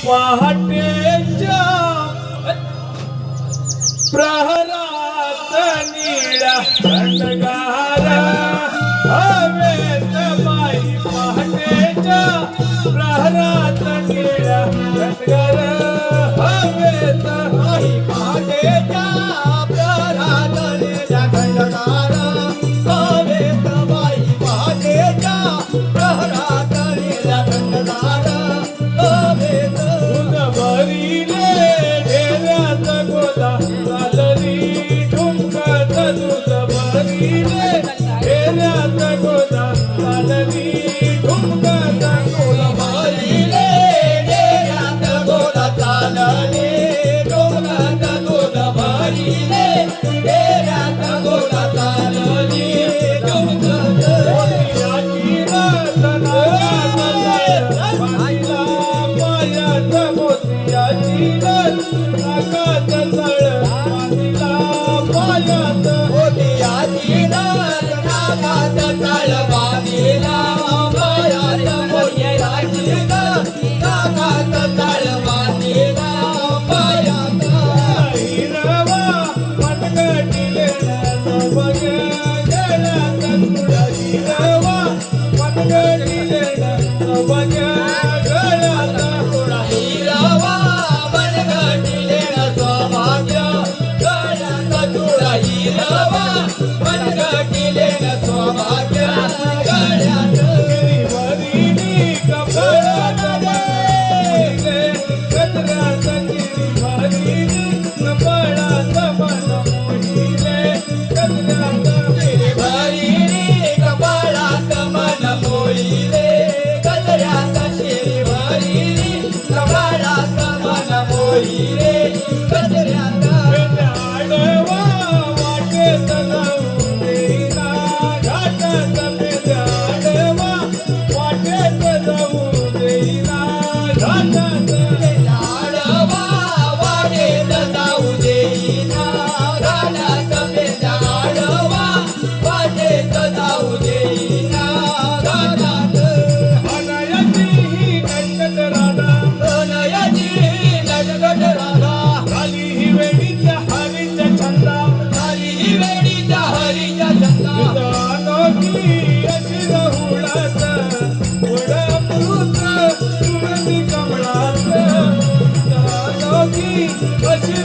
पहाटेच्या प्रहरात निळा थंडगारा हवेत बाई पहाटेच्या प्रहरात वीर तेरा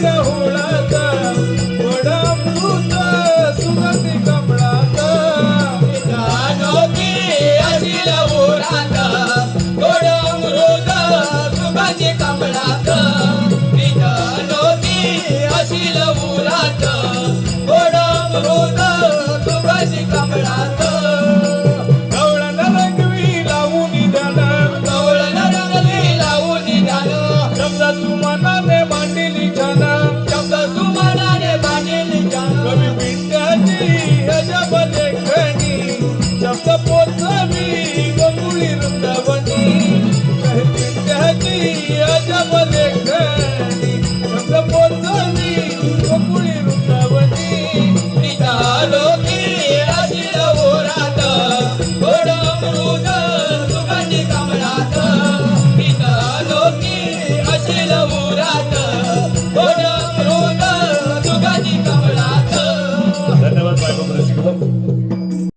ಹುಳ